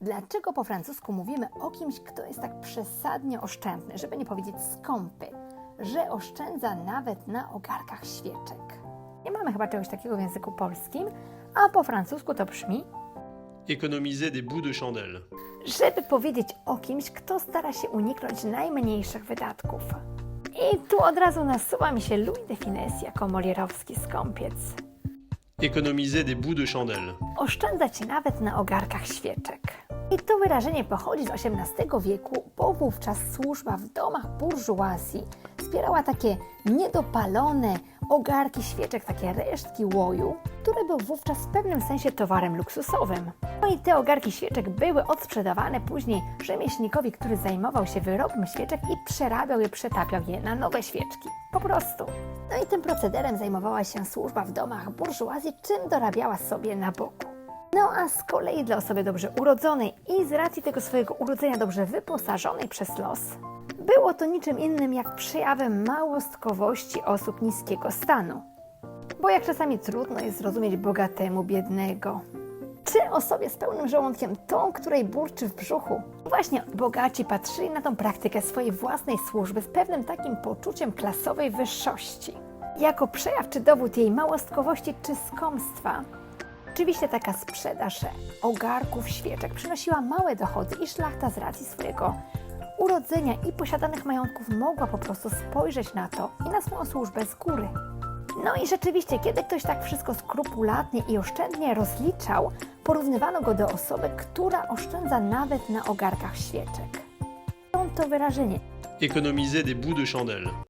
Dlaczego po francusku mówimy o kimś, kto jest tak przesadnie oszczędny, żeby nie powiedzieć skąpy, że oszczędza nawet na ogarkach świeczek? Nie mamy chyba czegoś takiego w języku polskim, a po francusku to brzmi, Économiser des bouts de chandelle. żeby powiedzieć o kimś, kto stara się uniknąć najmniejszych wydatków. I tu od razu nasuwa mi się Louis de Finesse jako molierowski skąpiec. Économiser des bouts de chandelle. oszczędzać nawet na ogarkach świeczek. I to wyrażenie pochodzi z XVIII wieku, bo wówczas służba w domach burżuazji wspierała takie niedopalone ogarki świeczek, takie resztki łoju, które był wówczas w pewnym sensie towarem luksusowym. No i te ogarki świeczek były odsprzedawane później rzemieślnikowi, który zajmował się wyrobem świeczek i przerabiał je, przetapiał je na nowe świeczki. Po prostu. No i tym procederem zajmowała się służba w domach burżuazji, czym dorabiała sobie na boku. No a z kolei dla osoby dobrze urodzonej i z racji tego swojego urodzenia dobrze wyposażonej przez los, było to niczym innym jak przejawem małostkowości osób niskiego stanu. Bo jak czasami trudno jest zrozumieć bogatemu biednego, czy osobie z pełnym żołądkiem tą, której burczy w brzuchu. Właśnie bogaci patrzyli na tą praktykę swojej własnej służby z pewnym takim poczuciem klasowej wyższości. Jako przejaw czy dowód jej małostkowości czy skąpstwa, Oczywiście taka sprzedaż ogarków świeczek przynosiła małe dochody i szlachta z racji swojego urodzenia i posiadanych majątków mogła po prostu spojrzeć na to i na swoją służbę z góry. No i rzeczywiście, kiedy ktoś tak wszystko skrupulatnie i oszczędnie rozliczał, porównywano go do osoby, która oszczędza nawet na ogarkach świeczek. Stąd to wyrażenie Économiser des bouts de chandelle.